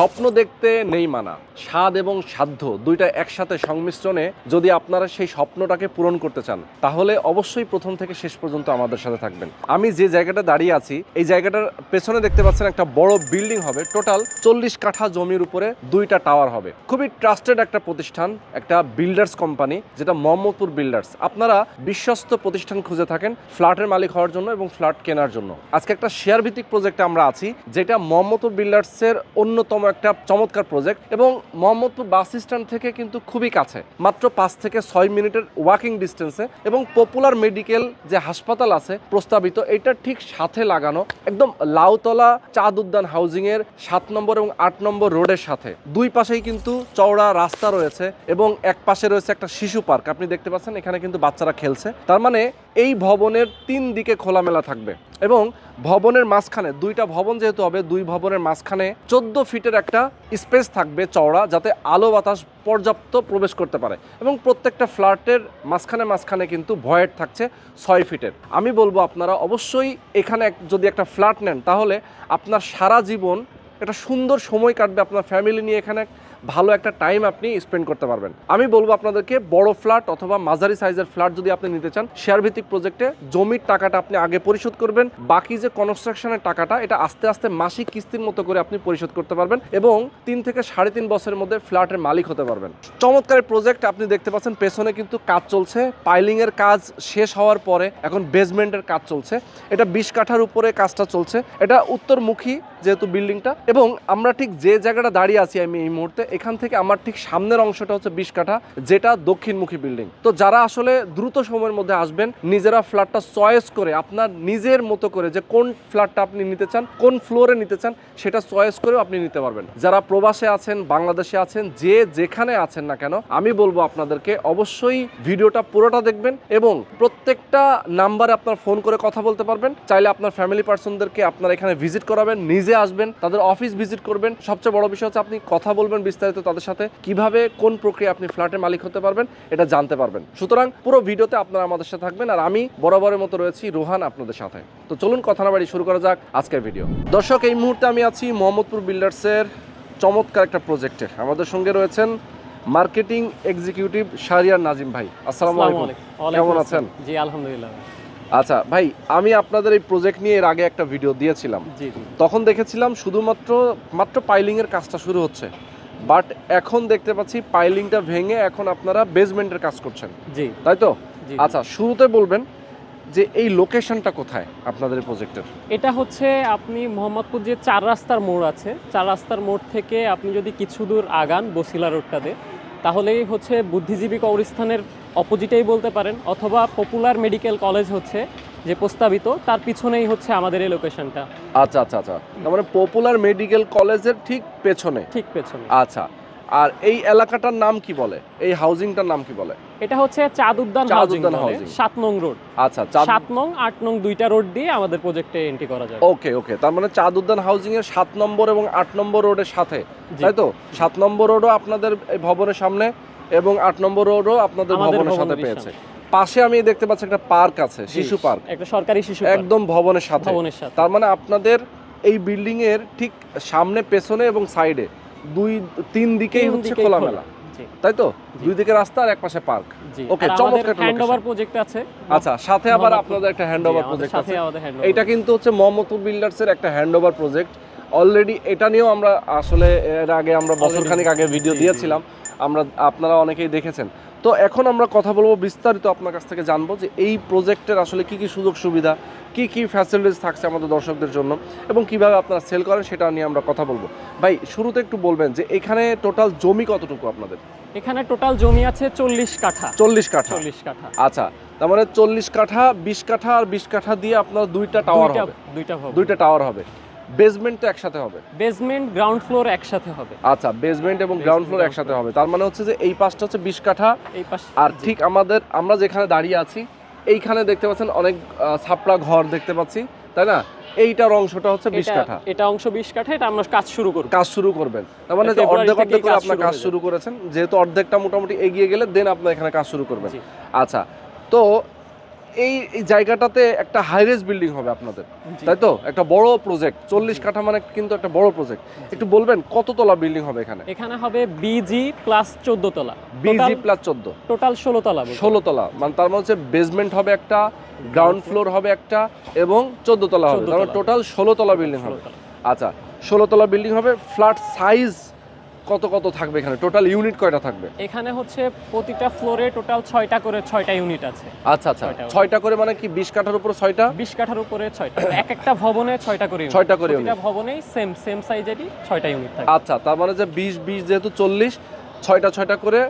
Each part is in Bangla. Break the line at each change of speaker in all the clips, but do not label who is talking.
স্বপ্ন দেখতে নেই মানা। স্বাদ এবং সাধ্য দুইটা একসাথে সংমিশ্রণে যদি আপনারা সেই স্বপ্নটাকে পূরণ করতে চান, তাহলে অবশ্যই প্রথম থেকে শেষ পর্যন্ত আমাদের সাথে থাকবেন। আমি যে জায়গাটা দাঁড়িয়ে আছি, এই জায়গাটার পেছনে দেখতে পাচ্ছেন একটা বড় বিল্ডিং হবে। টোটাল চল্লিশ কাঠা জমির উপরে দুইটা টাওয়ার হবে। খুবই ট্রাস্টেড একটা প্রতিষ্ঠান, একটা বিল্ডার্স কোম্পানি, যেটা মোহাম্মদপুর বিল্ডার্স। আপনারা বিশ্বস্ত প্রতিষ্ঠান খুঁজে থাকেন ফ্ল্যাটের মালিক হওয়ার জন্য এবং ফ্ল্যাট কেনার জন্য। আজকে একটা শেয়ার ভিত্তিক প্রজেক্টে আমরা আছি, যেটা মোহাম্মদপুর বিল্ডার্সের অন্যতম একটা চমৎকার প্রজেক্ট এবং মোহাম্মদপুর বাস স্ট্যান্ড থেকে কিন্তু খুবই কাছে, মাত্র পাঁচ থেকে ছয় মিনিটের ওয়াকিং ডিস্টেন্সে এবং পপুলার মেডিকেল যে হাসপাতাল আছে প্রস্তাবিত এটার ঠিক সাথে লাগানো, একদম লাউতলা চাঁদ উদ্যান হাউজিং এর সাত নম্বর এবং আট নম্বর রোডের সাথে। দুই পাশেই কিন্তু চওড়া রাস্তা রয়েছে এবং এক পাশে রয়েছে একটা শিশু পার্ক, আপনি দেখতে পাচ্ছেন এখানে কিন্তু বাচ্চারা খেলছে। তার মানে এই ভবনের তিন দিকে খোলামেলা থাকবে। এবং ভবনের মাঝখানে দুইটা ভবন যেহেতু হবে, দুই ভবনের মাঝখানে চোদ্দ ফিটের একটা স্পেস থাকবে চওড়া, যাতে আলো বাতাস পর্যাপ্ত প্রবেশ করতে পারে। এবং প্রত্যেকটা ফ্ল্যাটের মাঝখানে মাঝখানে কিন্তু ভয়েড থাকছে ছয় ফিটের। আমি বলব আপনারা অবশ্যই এখানে যদি একটা ফ্ল্যাট নেন, তাহলে আপনার সারা জীবন একটা সুন্দর সময় কাটবে আপনার ফ্যামিলি নিয়ে এখানে। ভালো একটা টাইম আপনি স্পেন্ড করতে পারবেন। আমি বলব আপনাদেরকে, বড় ফ্ল্যাট অথবা মাঝারি সাইজের ফ্ল্যাট যদি আপনি নিতে চান শেয়ার ভিত্তিক প্রজেক্টে জমির টাকাটা আপনি আগে পরিশোধ করবেন, বাকি যে কনস্ট্রাকশনের টাকাটা, এটা আস্তে আস্তে মাসিক কিস্তির মতো করে আপনি পরিশোধ করতে পারবেন এবং তিন থেকে সাড়ে তিন বছরের মধ্যে ফ্ল্যাটের মালিক হতে পারবেন। চমৎকার প্রজেক্ট আপনি দেখতে পাচ্ছেন, পেছনে কিন্তু কাজ চলছে পাইলিং এর কাজ শেষ হওয়ার পরে এখন বেসমেন্টের কাজ চলছে। এটা বিশ কাঠার উপরে কাজটা চলছে। এটা উত্তরমুখী যেহেতু বিল্ডিংটা এবং আমরা ঠিক যে জায়গাটা দাঁড়িয়ে আছি আমি এই মুহূর্তে এখান থেকে আমার ঠিক সামনের অংশটা হচ্ছে বিশ কাঠা, যেটা দক্ষিণমুখী বিল্ডিং। তো যারা আসলে দ্রুত সময়ের মধ্যে আসবেন, নিজেরা ফ্ল্যাটটা চয়েস করে, আপনার নিজের মতো করে যে কোন ফ্ল্যাটটা আপনি নিতে চান, কোন ফ্লোরে নিতে চান, সেটা চয়েস করেও আপনি নিতে পারবেন। যারা প্রবাসে আছেন, বাংলাদেশে আছেন, যে যেখানে আছেন না কেন, আমি বলব আপনাদেরকে অবশ্যই ভিডিওটা পুরোটা দেখবেন এবং প্রত্যেকটা নাম্বারে আপনার ফোন করে কথা বলতে পারবেন। চাইলে আপনার ফ্যামিলি পার্সনদেরকে আপনার এখানে ভিজিট করাবেন, নিজে আসবেন, তাদের অফিস ভিজিট করবেন। সবচেয়ে বড় বিষয় হচ্ছে আপনি কথা বলবেন বিস্তারিত তাদের সাথে কীভাবে কোন প্রক্রিয়া আপনি ফ্ল্যাটের মালিক হতে পারবেন এটা জানতে পারবেন। সুতরাং পুরো ভিডিওতে আপনারা আমাদের সাথে থাকবেন আর আমি বরাবরের মতো রয়েছি রোহান আপনাদের সাথে। তো চলুন কথা না বাড়ি শুরু করা যাক আজকের ভিডিও। দর্শক এই মুহূর্তে আমি আছি মোহাম্মদপুর বিল্ডার্সের চমৎকার একটা প্রজেক্টে আমাদের সঙ্গে রয়েছেন মার্কেটিং এক্সিকিউটিভ শাহরিয়ার নাজিম ভাই। আসসালামু আলাইকুম। কেমন আছেন?
জি আলহামদুলিল্লাহ।
আচ্ছা ভাই আমি আপনাদের এই প্রজেক্ট নিয়ে এর আগে একটা ভিডিও দিয়েছিলাম। তখন দেখেছিলাম শুধুমাত্র মাত্র পাইলিং এর কাজটা শুরু হচ্ছে। বাট এখন দেখতে পাচ্ছি পাইলিংটা ভেঙে এখন আপনারা বেসমেন্টের কাজ করছেন।
জি।
তাই তো? আচ্ছা শুরুতে বলবেন যে এই লোকেশনটা কোথায় আপনাদের প্রজেক্টের
এটা হচ্ছে আপনি মোহাম্মদপুর যে চার রাস্তার মোড় আছে চার রাস্তার মোড় থেকে আপনি যদি কিছু দূর আগান বসিলা রোডটাতে তাহলেই হচ্ছে বুদ্ধিজীবী কবরস্থানের অপোজিটেই বলতে পারেন অথবা পপুলার মেডিকেল কলেজ হচ্ছে যে প্রস্তাবিত তার পিছনেই হচ্ছে আমাদের এই লোকেশনটা
আচ্ছা আচ্ছা আচ্ছা। তার মানে পপুলার মেডিকেল কলেজের ঠিক পেছনে?
ঠিক পেছনে।
আচ্ছা। আর এই এলাকাটার নাম কি বলে? এই হাউজিংটার নাম কি বলে?
এটা হচ্ছে চাঁদ উদ্যান হাউজিং। সাত নং রোড
আচ্ছা
সাত নং আট নং দুইটা রোড দিয়ে আমাদের প্রজেক্টে এন্ট্রি করা যাবে।
ওকে ওকে তার মানে চাঁদ উদ্যান হাউজিং এর সাত নম্বর এবং আট নম্বর রোডের সাথে। তাই তো? সাত নম্বর রোডও আপনাদের এই ভবনের সামনে এবং আট নম্বর রোডও আপনাদের ভবনের সাথে পেয়েছে। পাশে আমি দেখতে পাচ্ছি একটা পার্ক আছে শিশু পার্ক।
একটা সরকারি শিশু
একদম ভবনের সাথে।
ভবনের সাথে।
তার মানে আপনাদের এই বিল্ডিং এর ঠিক সামনে পেছনে এবং সাইডে দুই তিন দিকেই হচ্ছে খোলামেলা। তাই তো। দুই দিকে রাস্তা আর এক পাশে পার্ক
আর
চমৎকার
আমাদের
একটা
হ্যান্ড ওভার প্রজেক্ট আছে।
আচ্ছা সাথে আবার আপনাদের একটা হ্যান্ড ওভার প্রজেক্ট আছে। এটা কিন্তু হচ্ছে মোহাম্মদপুর বিল্ডার্সের একটা হ্যান্ড ওভার প্রজেক্ট অলরেডি এটা নিয়েও আমরা আসলে এর আগে আমরা বছর
Already-
আগে ভিডিও। দিয়েছিলাম। আমরা আপনারা অনেকেই দেখেছেন। তো এখন আমরা কথা বলব বিস্তারিত আপনার কাছ থেকে জানব যে এই প্রজেক্টের আসলে কি কি সুযোগ সুবিধা কি কি ফ্যাসিলিটিস থাকছে আমাদের দর্শকদের জন্য এবং কীভাবে আপনারা সেল করেন সেটা নিয়ে আমরা কথা বলব। ভাই শুরুতে একটু বলবেন যে এখানে টোটাল জমি কতটুকু আপনাদের?
এখানে টোটাল জমি আছে চল্লিশ কাঠা।
চল্লিশ কাঠা।
চল্লিশ কাঠা।
আচ্ছা তার মানে চল্লিশ কাঠা বিশ কাঠা আর বিশ কাঠা দিয়ে আপনার দুইটা টাওয়ার হবে।
দুইটা
দুইটা টাওয়ার হবে। বেসমেন্ট তো একসাথে হবে?
বেসমেন্ট গ্রাউন্ড ফ্লোর একসাথে হবে।
আচ্ছা বেসমেন্ট এবং গ্রাউন্ড ফ্লোর একসাথে হবে। তার মানে হচ্ছে যে এই পাশটা হচ্ছে বিশ কাঠা।
এই পাশ
আর ঠিক আমাদের আমরা যেখানে দাঁড়িয়ে আছি এইখানে দেখতে পাচ্ছেন অনেক ছাপড়া ঘর দেখতে পাচ্ছি তাই না? এইটার অংশটা হচ্ছে বিশ
এটা-
কাঠা।
এটা অংশ বিশ কাঠা এটা আমরা কাজ শুরু করব।
কাজ শুরু করবেন। তার মানে যে অর্ধেক অর্ধেক করে
কাজ
আপনার কাজ শুরু করেছেন। যেহেতু অর্ধেকটা মোটামুটি এগিয়ে গেলে দেন আপনার এখানে কাজ শুরু করবেন। আচ্ছা তো এই এই জায়গাটাতে একটা হাইরেজ বিল্ডিং হবে আপনাদের তাই তো? একটা বড় প্রজেক্ট চল্লিশ কাঠা মানে কিন্তু একটা বড় প্রজেক্ট একটু বলবেন কত তলা বিল্ডিং হবে এখানে?
এখানে হবে বিজি প্লাস চোদ্দ তলা।
বিজি প্লাস চোদ্দ।
টোটাল ষোলো তলা
ষোলো তলা মানে তার মানে হচ্ছে বেসমেন্ট হবে একটা গ্রাউন্ড ফ্লোর হবে একটা এবং চোদ্দ তলা হবে।
14
তার মানে টোটাল ষোলো তলা বিল্ডিং হবে। আচ্ছা ষোলো তলা বিল্ডিং হবে ফ্ল্যাট সাইজ কত কত থাকবে এখানে? টোটাল ইউনিট কয়টা থাকবে?
এখানে হচ্ছে প্রতিটা ফ্লোরে টোটাল ছয়টা করে ছয়টা ইউনিট আছে।
আচ্ছা আচ্ছা।
ছয়টা।
করে মানে কি বিশ কাঠার উপর ছয়টা?
বিশ কাঠার উপরে ছয়টা। এক একটা ভবনে ছয়টা করে।
ছয়টা করে
প্রতিটা। ভবনেই সেম সেম সাইজেরই ছয়টা ইউনিট থাকে।
আচ্ছা তার মানে যে বিশ বিশ যেহেতু চল্লিশ ছয়টা ছয়টা করে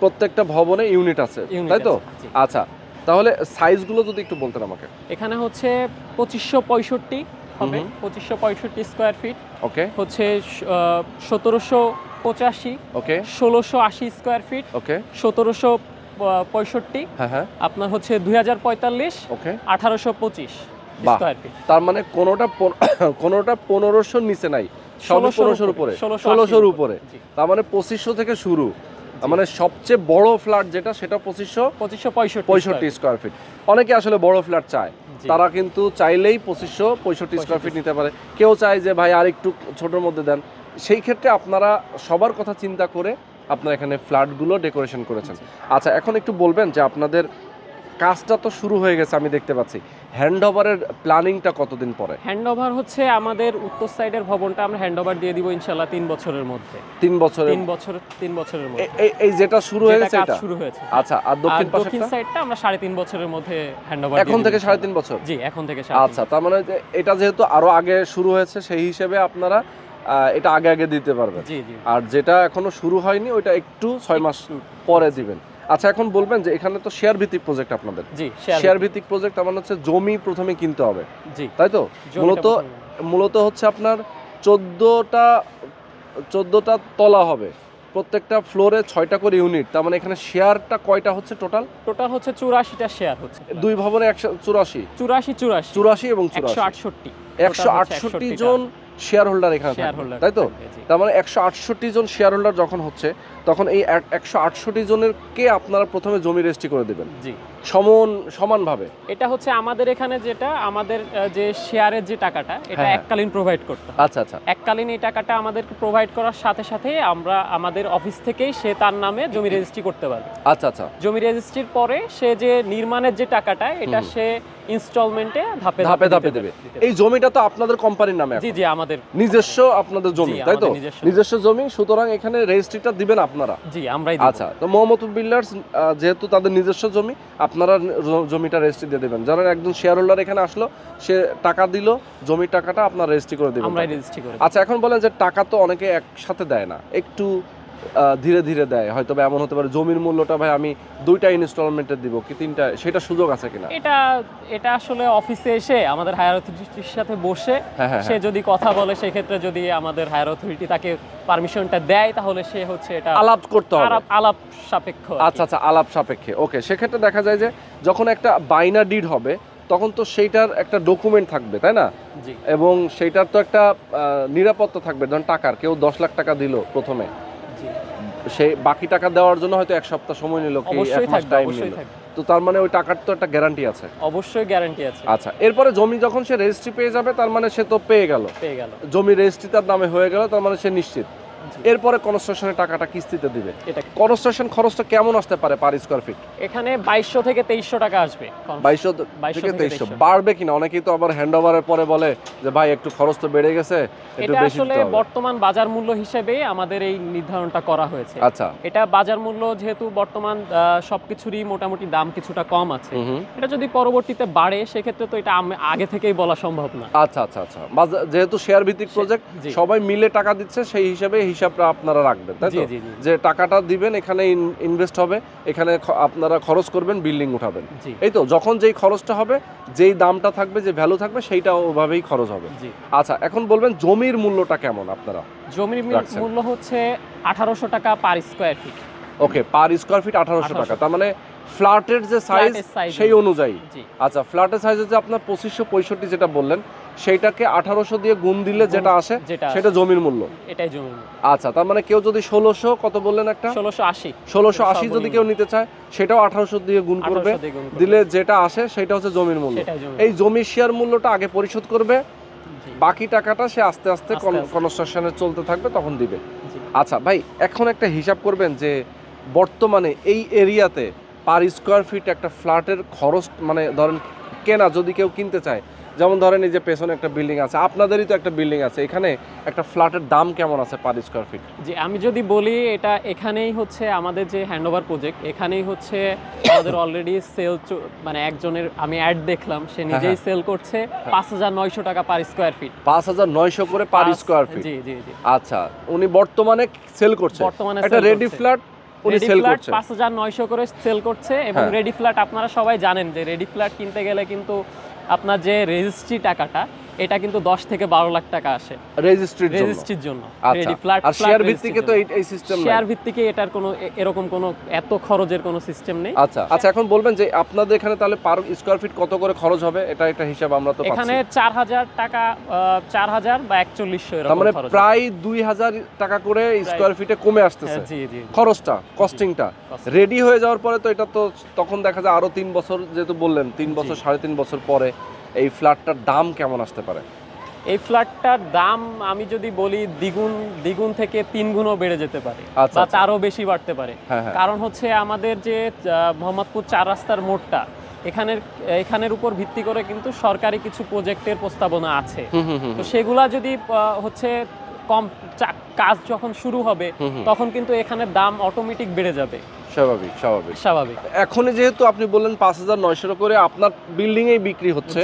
প্রত্যেকটা ভবনে ইউনিট আছে তাই তো? আচ্ছা তাহলে সাইজগুলো যদি একটু বলতেন আমাকে।
এখানে হচ্ছে পঁচিশশো পঁয়ষট্টি হবে। পঁচিশশো পঁয়ষট্টি স্কোয়ার ফিট
ওকে
হচ্ছে সতেরোশো পঁচাশি
ওকে
ষোলোশো আশি স্কোয়ার ফিট
ওকে
সতেরোশো পঁয়ষট্টি
হ্যাঁ হ্যাঁ।
আপনার হচ্ছে দুই হাজার পঁয়তাল্লিশ
ওকে
আঠারোশো পঁচিশ। স্কোয়ার ফিট
তার মানে কোনোটা কোনোটা পনেরোশোর নিচে নাই পনেরোশোর উপরে ষোলোশোর উপরে। তার মানে পঁচিশশো থেকে শুরু। মানে সবচেয়ে বড় ফ্ল্যাট যেটা সেটা পঁচিশশো
পঁচিশশো পঁয়ষট্টি
পঁয়ষট্টি স্কোয়ার ফিট অনেকে আসলে বড় ফ্ল্যাট চায়। তারা কিন্তু চাইলেই পঁচিশশো পঁয়ষট্টি স্কোয়ার ফিট নিতে পারে। কেউ চায় যে ভাই আর একটু ছোটোর মধ্যে দেন। সেই ক্ষেত্রে আপনারা সবার কথা চিন্তা করে আপনারা এখানে ফ্ল্যাটগুলো ডেকোরেশন করেছেন। আচ্ছা এখন একটু বলবেন যে আপনাদের কাজটা তো শুরু হয়ে গেছে আমি দেখতে পাচ্ছি। হ্যান্ড ওভারের প্ল্যানিংটা কতদিন পরে?
হ্যান্ড ওভার হচ্ছে আমাদের উত্তর সাইডের ভবনটা আমরা হ্যান্ড ওভার দিয়ে দিব ইনশাল্লাহ তিন বছরের মধ্যে।
তিন বছরের
তিন বছর তিন বছরের মধ্যে।
এই- যেটা শুরু হয়ে
কাজ
এটা?
শুরু হয়েছে।
আচ্ছা আর দক্ষিণ
দক্ষিণ সাইডটা আমরা সাড়ে তিন বছরের মধ্যে হ্যান্ড ওভার
এখন থেকে সাড়ে তিন বছর?
জি এখন থেকে
আচ্ছা তার মানে এটা যেহেতু আরও আগে শুরু হয়েছে সেই হিসেবে আপনারা এটা আগে আগে দিতে পারবেন। আর যেটা এখনও শুরু হয়নি ওইটা একটু ছয় মাস পরে দিবেন। আচ্ছা এখন বলবেন যে এখানে তো শেয়ার ভিত্তিক প্রজেক্ট আপনাদের শেয়ার ভিত্তিক প্রজেক্ট আমার হচ্ছে জমি প্রথমে কিনতে হবে। তাই তো? মূলত মূলত হচ্ছে আপনার চোদ্দোটা চোদ্দোটা তলা হবে। প্রত্যেকটা ফ্লোরে ছয়টা করে ইউনিট তার মানে এখানে শেয়ারটা কয়টা হচ্ছে টোটাল
টোটাল হচ্ছে চুরাশিটা শেয়ার হচ্ছে।
দুই ভবনে একশো চুরাশি?
চুরাশি চুরাশি।
চুরাশি এবং
একশো
চুরাশি
আটষট্টি।
একশো আটষট্টি জন। শেয়ার হোল্ডার এখানে তাই তো? তার মানে একশো আটষট্টি জন শেয়ার হোল্ডার যখন হচ্ছে তখন এই একশো আটষট্টি জনের কে আপনারা প্রথমে জমি রেজিস্ট্রি করে দেবেন?
জি।
সমান সমানভাবে?
এটা হচ্ছে আমাদের এখানে যেটা আমাদের যে শেয়ারের যে টাকাটা এটা
হ্যাঁ।
এককালীন প্রোভাইড করতে
আচ্ছা আচ্ছা।
এককালীন এই টাকাটা আমাদেরকে প্রোভাইড করার সাথে সাথে আমরা আমাদের অফিস থেকেই সে তার নামে জমি রেজিস্ট্রি করতে পারবে।
আচ্ছা আচ্ছা।
জমি রেজিস্ট্রির পরে সে যে নির্মাণের যে টাকাটা এটা সে ইনস্টলমেন্টে ধাপে
ধাপে ধাপে দেবে। এই জমিটা তো আপনাদের কোম্পানির নামে
জি জি আমাদের
নিজস্ব আপনাদের জমি তাই তো
নিজস্ব।
জমি সুতরাং এখানে রেজিস্ট্রিটা দিবেন আপনারা
জি আমরাই।
আচ্ছা তো মোহাম্মদ বিল্ডার্স যেহেতু তাদের নিজস্ব জমি আপনারা জমিটা রেজিস্ট্রি দিয়ে দেবেন যারা একজন শেয়ার হোল্ডার এখানে আসলো সে টাকা দিল জমির টাকাটা আপনার রেজিস্ট্রি করে দেবেন
আমরাই রেজিস্ট্রি করে
আচ্ছা এখন বলেন যে টাকা তো অনেকে একসাথে দেয় না একটু ধীরে ধীরে দেয়। হয়তো বা এমন হতে পারে জমির মূল্যটা ভাই আমি দুইটা ইনস্টলমেন্টে দিব কি তিনটা সেটা সুযোগ আছে কিনা?
এটা এটা আসলে অফিসে এসে আমাদের হায়ার অথরিটির সাথে বসে
হ্যাঁ হ্যাঁ
সে যদি কথা বলে সেই ক্ষেত্রে যদি আমাদের হায়ার অথরিটি তাকে পারমিশনটা দেয় তাহলে সে হচ্ছে এটা
আলাপ করতে হবে।
আলাপ সাপেক্ষ
আচ্ছা আচ্ছা আলাপ সাপেক্ষে। ওকে সেক্ষেত্রে দেখা যায় যে যখন একটা বাইনা ডিড হবে তখন তো সেইটার একটা ডকুমেন্ট থাকবে তাই না? এবং সেইটার তো একটা নিরাপত্তা থাকবে। ধরুন টাকার কেউ দশ লাখ টাকা দিল প্রথমে। সেই বাকি টাকা দেওয়ার জন্য হয়তো এক সপ্তাহ সময় নিল কি এক মাস টাইম নিল। তো তার মানে ওই টাকার তো একটা গ্যারান্টি আছে।
অবশ্যই গ্যারান্টি আছে।
আচ্ছা এরপরে জমি যখন সে রেজিস্ট্রি পেয়ে যাবে তার মানে সে তো পেয়ে গেল।
পেয়ে গেল।
জমি রেজিস্ট্রি তার নামে হয়ে গেল তার মানে সে নিশ্চিত। এরপরে কনস্ট্রাকশনের টাকাটা কিস্তিতে দিবে।
এটা
কনস্ট্রাকশন খরচটা কেমন আসতে পারে পার স্কোয়ার ফিট
এখানে বাইশশো থেকে তেইশশো টাকা আসবে
বাইশশো
2200
থেকে তেইশশো।
2300
বাড়বে কিনা? অনেকেই তো আবার হ্যান্ড ওভারের পরে বলে যে ভাই একটু খরচ তো বেড়ে গেছে
এটা আসলে বর্তমান বাজার মূল্য হিসেবে আমাদের এই নির্ধারণটা করা হয়েছে।
আচ্ছা।
এটা বাজার মূল্য যেহেতু বর্তমান সবকিছুরই মোটামুটি দাম কিছুটা কম আছে। এটা যদি পরবর্তীতে বাড়ে সেক্ষেত্রে তো এটা আগে থেকেই বলা সম্ভব না।
আচ্ছা আচ্ছা আচ্ছা। যেহেতু শেয়ার ভিত্তিক প্রজেক্ট সবাই মিলে টাকা দিচ্ছে সেই হিসাবে হিসাবটা আপনারা রাখবেন তাই তো? যে টাকাটা দিবেন এখানে ইনভেস্ট হবে এখানে আপনারা খরচ করবেন বিল্ডিং উঠাবেন। এই তো যখন যেই খরচটা হবে যেই দামটা থাকবে যে ভ্যালু থাকবে সেইটা ওভাবেই খরচ হবে। আচ্ছা এখন বলবেন জমির মূল্যটা কেমন আপনারা
জমির মূল্য হচ্ছে আঠারোশো টাকা per square feet
okay per square feet আঠারোশো টাকা। তার মানে ফ্ল্যাটের যে সাইজ সেই
অনুযায়ী।
অনুযায়ী আচ্ছা ফ্ল্যাটের সাইজ হচ্ছে আপনার পঁচিশশো পঁয়ষট্টি যেটা বললেন সেইটাকে আঠারোশো দিয়ে গুণ দিলে যেটা আসে সেটা জমির মূল্য।
এটাই জমি
আচ্ছা তার মানে কেউ যদি ষোলোশো কত বললেন একটা?
ষোলোশো আশি।
ষোলোশো আশি যদি কেউ নিতে চায় সেটাও আঠারোশো দিয়ে গুণ করবে। দিলে যেটা আসে সেটা হচ্ছে জমির মূল্য। এই জমির শেয়ার মূল্যটা আগে পরিশোধ করবে। বাকি টাকাটা সে আস্তে আস্তে
আস্তে আস্তে।
কনস্ট্রাকশনে চলতে থাকবে তখন দিবে। আচ্ছা ভাই এখন একটা হিসাব করবেন যে বর্তমানে এই এরিয়াতে পার স্কোয়ার ফিট একটা ফ্ল্যাটের খরচ মানে ধরেন কেনা যদি কেউ কিনতে চায় যেমন ধরেন এই যে পেছনে একটা বিল্ডিং আছে আপনাদেরই তো একটা বিল্ডিং আছে এখানে একটা ফ্ল্যাটের দাম কেমন আছে পার স্কোয়ার ফিট
জি আমি যদি বলি এটা এখানেই হচ্ছে আমাদের যে হ্যান্ডওভার প্রজেক্ট এখানেই হচ্ছে আমাদের অলরেডি সেল মানে একজনের আমি অ্যাড দেখলাম সে নিজেই
হ্যাঁ।
সেল করছে পাঁচ হাজার নয়শো টাকা পার স্কোয়ার ফিট
পাঁচ হাজার নয়শো করে পার স্কোয়ার ফিট
জি জি জি।
আচ্ছা উনি বর্তমানে সেল করছে?
বর্তমানে
একটা রেডি ফ্ল্যাট উনি সেল করছে?
পাঁচ হাজার নয়শো করে সেল করছে এবং
হ্যাঁ।
রেডি ফ্ল্যাট আপনারা সবাই জানেন যে রেডি ফ্ল্যাট কিনতে গেলে কিন্তু আপনার যে রেজিস্ট্রি টাকাটা এটা কিন্তু দশ থেকে বারো লাখ টাকা আসে।
রেজিস্ট্রির জন্য।
রেজিস্ট্রির জন্য।
আচ্ছা।
রেডি ফ্ল্যাট
আর শেয়ার ভিত্তিকে তো এই সিস্টেম
শেয়ার ভিত্তিকে এটার কোনো এরকম কোনো এত খরচের কোনো সিস্টেম নেই।
আচ্ছা আচ্ছা এখন বলবেন যে আপনাদের এখানে তাহলে পার স্কোয়ার ফিট কত করে খরচ হবে? এটা একটা হিসাব আমরা তো পাচ্ছি।
চার হাজার টাকা আহ, চার হাজার বা একচল্লিশশো
তার
এরকম
মানে
খরচ হবে।
প্রায় দুই হাজার টাকা করে স্কোয়ার ফিটে কমে আসতেছে।
হ্যাঁ, জি জি
খরচটা কস্টিংটা। রেডি হয়ে যাওয়ার পরে তো এটা তো তখন দেখা যায় আরও তিন বছর যেহেতু বললেন তিন বছর
জি।
সাড়ে তিন বছর পরে। এই ফ্ল্যাটটার দাম কেমন আসতে পারে?
এই ফ্ল্যাটটার দাম আমি যদি বলি দ্বিগুণ দ্বিগুণ থেকে তিন গুণও বেড়ে যেতে পারে
আচ্ছা
বা
আচ্ছা।
তারও বেশি বাড়তে পারে।
হ্যাঁ হ্যাঁ।
কারণ হচ্ছে আমাদের যে মোহাম্মদপুর চার রাস্তার মোড়টা এখানের এখানের উপর ভিত্তি করে কিন্তু সরকারি কিছু প্রজেক্টের প্রস্তাবনা আছে। তো সেগুলা যদি হচ্ছে কম কাজ যখন শুরু হবে। তখন কিন্তু এখানে দাম অটোমেটিক বেড়ে যাবে।
স্বাভাবিক স্বাভাবিক।
স্বাভাবিক।
এখনই যেহেতু আপনি বললেন পাঁচ হাজার নয়শো করে আপনার বিল্ডিং এই বিক্রি হচ্ছে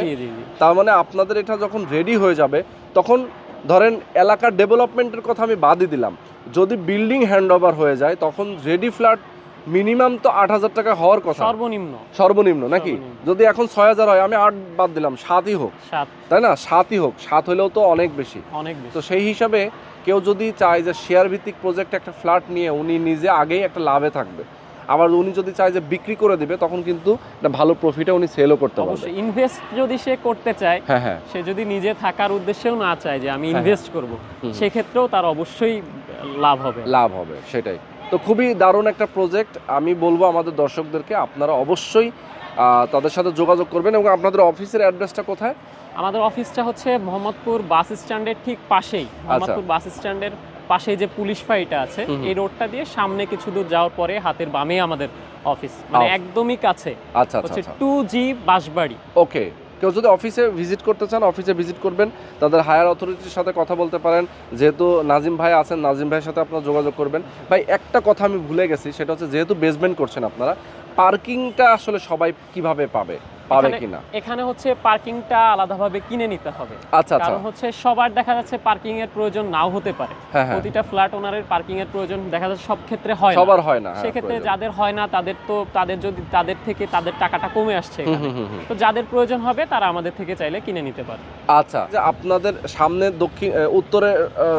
তার মানে আপনাদের এটা যখন রেডি হয়ে যাবে তখন ধরেন এলাকার ডেভেলপমেন্টের কথা আমি বাদই দিলাম। যদি বিল্ডিং হ্যান্ড ওভার হয়ে যায় তখন রেডি ফ্ল্যাট মিনিমাম তো আট হাজার টাকা হওয়ার কথা।
সর্বনিম্ন।
সর্বনিম্ন নাকি? যদি এখন ছয় হাজার হয় আমি আট বাদ দিলাম সাতই হোক। তাই না? সাতই হোক। সাত হলেও তো অনেক বেশি।
অনেক
তো সেই হিসাবে কেউ যদি চায় যে শেয়ার ভিত্তিক প্রজেক্ট একটা ফ্ল্যাট নিয়ে উনি নিজে আগেই একটা লাভে থাকবে। আবার উনি যদি চায় যে বিক্রি করে দিবে তখন কিন্তু একটা ভালো প্রফিটে উনি সেলও করতে পারবে।
অবশ্যই। ইনভেস্ট যদি সে করতে চায়
হ্যাঁ হ্যাঁ।
সে যদি নিজে থাকার উদ্দেশ্যেও না চায় যে আমি
হ্যাঁ,
ইনভেস্ট করব সেক্ষেত্রেও তার অবশ্যই লাভ হবে।
লাভ হবে সেটাই। তো খুবই দারুণ একটা প্রজেক্ট আমি বলব আমাদের দর্শকদেরকে আপনারা অবশ্যই তাদের সাথে যোগাযোগ করবেন এবং আপনাদের অফিসের অ্যাড্রেসটা কোথায়?
আমাদের অফিসটা হচ্ছে মোহাম্মদপুর বাস স্ট্যান্ডের ঠিক পাশেই। মোহাম্মদপুর বাস স্ট্যান্ডের পাশে যে পুলিশ ফাঁড়িটা আছে
আচ্ছা।
এই রোডটা দিয়ে সামনে কিছু দূর যাওয়ার পরে হাতের বামে আমাদের অফিস মানে একদমই কাছে।
আচ্ছা আচ্ছা আচ্ছা।
টু জি বাসবাড়ি
ওকে কেউ যদি অফিসে ভিজিট করতে চান, অফিসে ভিজিট করবেন। তাদের হায়ার অথরিটির সাথে কথা বলতে পারেন। যেহেতু নাজিম ভাই আছেন, নাজিম ভাইয়ের সাথে আপনারা যোগাযোগ করবেন। ভাই, একটা কথা আমি ভুলে গেছি, সেটা হচ্ছে যেহেতু বেসমেন্ট করছেন আপনারা পার্কিংটা আসলে সবাই কীভাবে পাবে? পাবে কিনা?
এখানে হচ্ছে পার্কিংটা আলাদাভাবে কিনে নিতে হবে।
আচ্ছা আচ্ছা।
কারণ হচ্ছে সবার দেখা যাচ্ছে পার্কিং এর প্রয়োজন নাও হতে পারে।
হ্যাঁ হ্যাঁ।
প্রতিটা ফ্ল্যাট ওনারের পার্কিং এর প্রয়োজন দেখা যাচ্ছে সব ক্ষেত্রে হয়।
সবার হয় না হ্যাঁ,
সেক্ষেত্রে যাদের হয় না তাদের তো তাদের যদি তাদের থেকে তাদের টাকাটা কমে আসছে। তো যাদের প্রয়োজন হবে তারা আমাদের থেকে চাইলে কিনে নিতে পারে।
আচ্ছা যে আপনাদের সামনে দক্ষিণ আহ, উত্তরে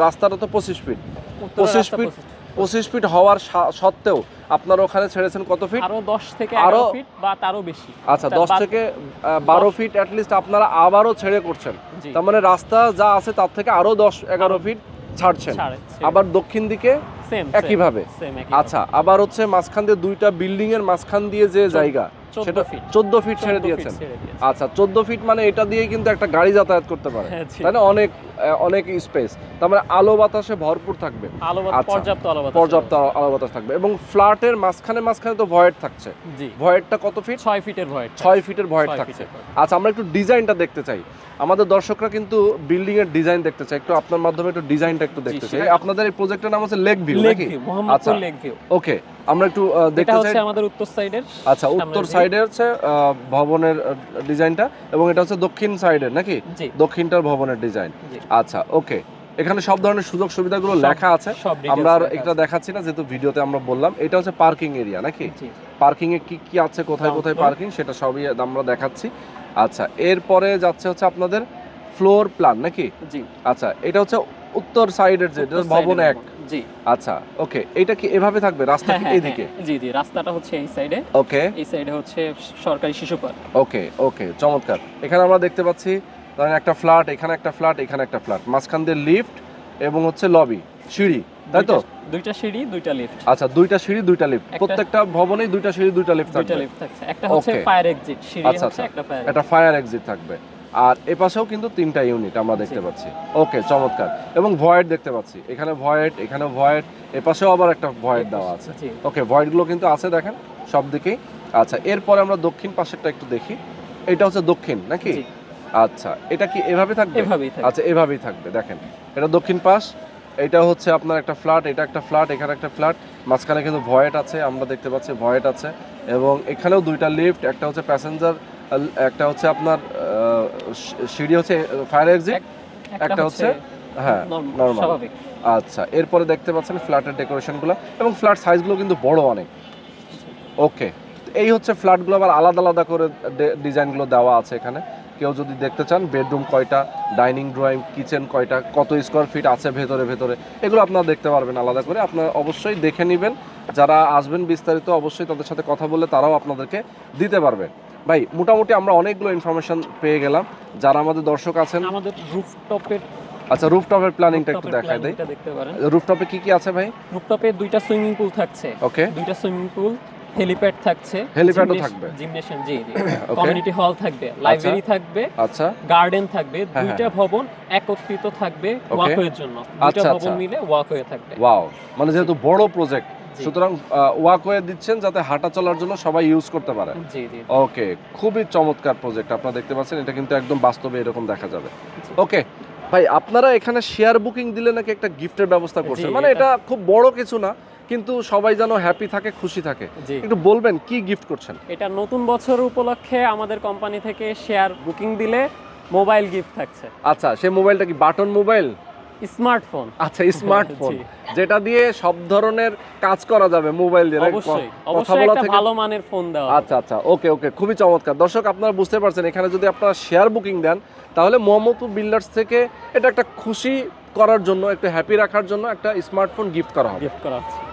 রাস্তাটা তো পঁচিশ ফিট।
উত্তরের
25 ফিট
25
পঁচিশ ফিট হওয়ার সত্ত্বেও আপনারা ওখানে ছেড়েছেন কত ফিট
আরও দশ থেকে
আরো-
ফিট বা তারও বেশি।
আচ্ছা
তার
দশ
বাদ-
থেকে আহ, বারো ফিট অ্যাটলিস্ট আপনারা আবারও ছেড়ে করছেন। তার মানে রাস্তা যা আছে তার থেকে আরও দশ এগারো ফিট ছাড়ছেন। আবার দক্ষিণ দিকে একইভাবে। আচ্ছা আবার হচ্ছে মাঝখান দিয়ে দুইটা বিল্ডিং এর মাঝখান দিয়ে যে জায়গা
চোদ্দ ফিট
ছেড়ে দিয়েছেন। আচ্ছা চোদ্দ ফিট মানে এটা দিয়ে কিন্তু একটা গাড়ি যাতায়াত করতে পারে।
হ্যাঁ,
তাই না? অনেক অনেক স্পেস তার মানে আলো বাতাসে ভরপুর থাকবে। আচ্ছা।
পর্যাপ্ত আলো বাতাস।
পর্যাপ্ত আলো- বাতাস থাকবে। এবং ফ্ল্যাটের মাঝখানে মাঝখানে তো থাকছে। কত ফিট
ছয় ফিটের
ছয় ফিটের ভয়েড থাকছে। আচ্ছা আমরা একটু ডিজাইনটা দেখতে চাই। আমাদের দর্শকরা কিন্তু বিল্ডিং এর ডিজাইন দেখতে চাই একটু আপনার মাধ্যমে একটু ডিজাইনটা একটু দেখতে চাই। আপনাদের এই প্রজেক্টের নাম হচ্ছে লেক ভিউ
লেক ভিউ
আচ্ছা।
লেক ভিউ
ওকে আমরা একটু দেখতে চাই।
হচ্ছে আমাদের উত্তর সাইডের
আচ্ছা উত্তর সাইডে হচ্ছে ভবনের ডিজাইনটা এবং এটা হচ্ছে দক্ষিণ সাইডের নাকি? দক্ষিণটার ভবনের ডিজাইন। আচ্ছা ওকে। এখানে সব ধরনের সুযোগ সুবিধাগুলো লেখা আছে। আমরা আর এটা দেখাচ্ছি না যেহেতু ভিডিওতে আমরা বললাম। এটা হচ্ছে পার্কিং এরিয়া নাকি? পার্কিং এ কি কি আছে কোথায় কোথায় পার্কিং সেটা সবই আমরা দেখাচ্ছি। আচ্ছা এরপরে যাচ্ছে হচ্ছে আপনাদের ফ্লোর প্ল্যান নাকি?
জি।
আচ্ছা এটা হচ্ছে উত্তর সাইডের যে ভবন এক।
জি।
আচ্ছা ওকে এটা কি এভাবে থাকবে? রাস্তা
হ্যাঁ,
কি
হ্যাঁ, হ্যাঁ। জি জি রাস্তাটা হচ্ছে এই সাইডে
ওকে।
এই সাইডে হচ্ছে সরকারি শিশু পার্ক।
ওকে ওকে চমৎকার। এখানে আমরা দেখতে পাচ্ছি ধরেন একটা ফ্ল্যাট এখানে একটা ফ্ল্যাট এখানে একটা ফ্ল্যাট মাঝখান দিয়ে লিফট এবং হচ্ছে লবি সিঁড়ি তাই তো?
দুইটা- দুইটা সিঁড়ি দুইটা লিফট
আচ্ছা দুইটা সিঁড়ি দুইটা লিফট প্রত্যেকটা ভবনেই দুইটা সিঁড়ি দুইটা লিফট
দুইটা
থাকবে।
লিফট থাকছে। একটা হচ্ছে ফায়ার এক্সিট সিঁড়ি
আচ্ছা,
হচ্ছে
আচ্ছা।
একটা ফায়ার
একটা ফায়ার এক্সিট থাকবে। আর এ পাশেও কিন্তু তিনটা ইউনিট আমরা দেখতে পাচ্ছি। ওকে চমৎকার। এবং ভয়েড দেখতে পাচ্ছি। এখানে ভয়েড এখানে ভয়েড এ পাশেও আবার একটা ভয়েড দেওয়া আছে। ওকে ভয়েডগুলো কিন্তু আছে দেখেন সব দিকেই। আচ্ছা এরপরে আমরা দক্ষিণ পাশেরটা একটু দেখি। এটা হচ্ছে দক্ষিণ নাকি? আচ্ছা এটা কি এভাবে থাকবে? আচ্ছা এভাবেই থাকবে দেখেন। এটা দক্ষিণ পাশ এটা হচ্ছে আপনার একটা ফ্ল্যাট এটা একটা ফ্ল্যাট এখানে একটা ফ্ল্যাট মাঝখানে কিন্তু ভয়েট আছে আমরা দেখতে পাচ্ছি ভয়েট আছে। এবং এখানেও দুইটা লিফট একটা হচ্ছে প্যাসেঞ্জার একটা হচ্ছে আপনার সিঁড়ি হচ্ছে ফায়ার এক্সিট একটা হচ্ছে হ্যাঁ।
স্বাভাবিক।
আচ্ছা এরপরে দেখতে পাচ্ছেন ফ্ল্যাটের ডেকোরেশনগুলো এবং ফ্ল্যাট সাইজগুলো কিন্তু বড় অনেক। ওকে এই হচ্ছে ফ্ল্যাটগুলো আবার আলাদা আলাদা করে ডিজাইনগুলো দেওয়া আছে এখানে। কেউ যদি দেখতে চান বেডরুম কয়টা ডাইনিং ড্রয়িং কিচেন কয়টা কত স্কোয়ার ফিট আছে ভেতরে ভেতরে এগুলো আপনারা দেখতে পারবেন আলাদা করে। আপনারা অবশ্যই দেখে নেবেন। যারা আসবেন বিস্তারিত অবশ্যই তাদের সাথে কথা বলে তারাও আপনাদেরকে দিতে পারবে। ভাই মোটামুটি আমরা অনেকগুলো ইনফরমেশন পেয়ে গেলাম। যারা আমাদের দর্শক আছেন
আমাদের রুফটপের
আচ্ছা রুফটপের প্ল্যানিংটা একটু দেখায়
পারেন।
রুফটপে কি কি আছে ভাই?
রুফটপে দুইটা সুইমিং পুল থাকছে।
ওকে
দুইটা সুইমিং পুল হেলিপ্যাড থাকছে।
হেলিপ্যাডও থাকবে?
জিমনেশিয়াম জি কমিউনিটি হল থাকবে লাইব্রেরি থাকবে
আচ্ছা।
গার্ডেন থাকবে
হ্যাঁ,
দুইটা ভবন একত্রিত থাকবে. ওয়াকওয়ের জন্য। দুইটা
আচ্ছা,
ভবন
আচ্ছা।
মিলে ওয়াকওয়ে থাকবে।
ওয়াও মানে যেহেতু বড় প্রজেক্ট। সুতরাং ওয়াকওয়ে দিচ্ছেন যাতে হাঁটা চলার জন্য সবাই ইউজ করতে পারে। ওকে খুবই চমৎকার প্রজেক্ট আপনারা দেখতে পাচ্ছেন এটা কিন্তু একদম বাস্তবে এরকম দেখা যাবে। ওকে ভাই আপনারা এখানে শেয়ার বুকিং দিলে নাকি একটা গিফটের ব্যবস্থা করছেন? মানে এটা
এটা-
খুব বড় কিছু না কিন্তু সবাই যেন হ্যাপি থাকে খুশি থাকে। একটু বলবেন কি গিফট করছেন?
এটা নতুন বছর উপলক্ষে আমাদের কোম্পানি থেকে শেয়ার বুকিং দিলে মোবাইল গিফট থাকছে।
আচ্ছা সেই মোবাইলটা কি বাটন মোবাইল
স্মার্টফোন।
আচ্ছা স্মার্টফোন। যেটা দিয়ে সব ধরনের কাজ করা যাবে মোবাইল দিয়ে
অবশ্যই। অবশ্যই একটা ভালো মানের ফোন দেওয়া।
আচ্ছা আচ্ছা। ওকে ওকে। খুবই চমৎকার। দর্শক আপনারা বুঝতে পারছেন এখানে যদি আপনারা শেয়ার বুকিং দেন তাহলে মোহাম্মদপুর বিল্ডার্স থেকে এটা একটা খুশি করার জন্য একটু হ্যাপি রাখার জন্য একটা স্মার্টফোন গিফট করা হবে।
গিফট করা হচ্ছে।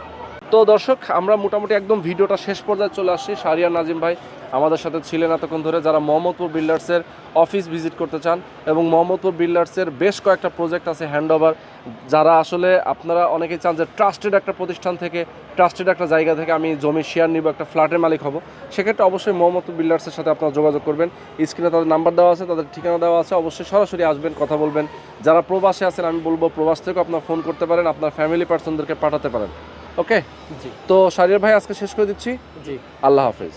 তো দর্শক, আমরা মোটামুটি একদম ভিডিওটা শেষ পর্যায়ে চলে আসছি। শারিয়া নাজিম ভাই আমাদের সাথে ছিলেন এতক্ষণ ধরে, যারা মোহাম্মদপুর বিল্ডার্সের অফিস ভিজিট করতে চান এবং মোহাম্মদপুর বিল্ডার্সের বেশ কয়েকটা প্রজেক্ট আছে হ্যান্ডওভার যারা আসলে আপনারা অনেকেই চান যে ট্রাস্টেড একটা প্রতিষ্ঠান থেকে ট্রাস্টেড একটা জায়গা থেকে আমি জমি শেয়ার নিব, একটা ফ্ল্যাটের মালিক হব। সেক্ষেত্রে অবশ্যই মোহাম্মদপুর বিল্ডার্সের সাথে আপনারা যোগাযোগ করবেন। স্ক্রিনে তাদের নাম্বার দেওয়া আছে, তাদের ঠিকানা দেওয়া আছে, অবশ্যই সরাসরি আসবেন, কথা বলবেন। যারা প্রবাসে আছেন, আমি বলব, প্রবাস থেকেও আপনার ফোন করতে পারেন, আপনার ফ্যামিলি পার্সনদেরকে পাঠাতে পারেন। ওকে
জি।
তো সারিয়ার ভাই আজকে শেষ করে দিচ্ছি।
জি।
আল্লাহ হাফেজ।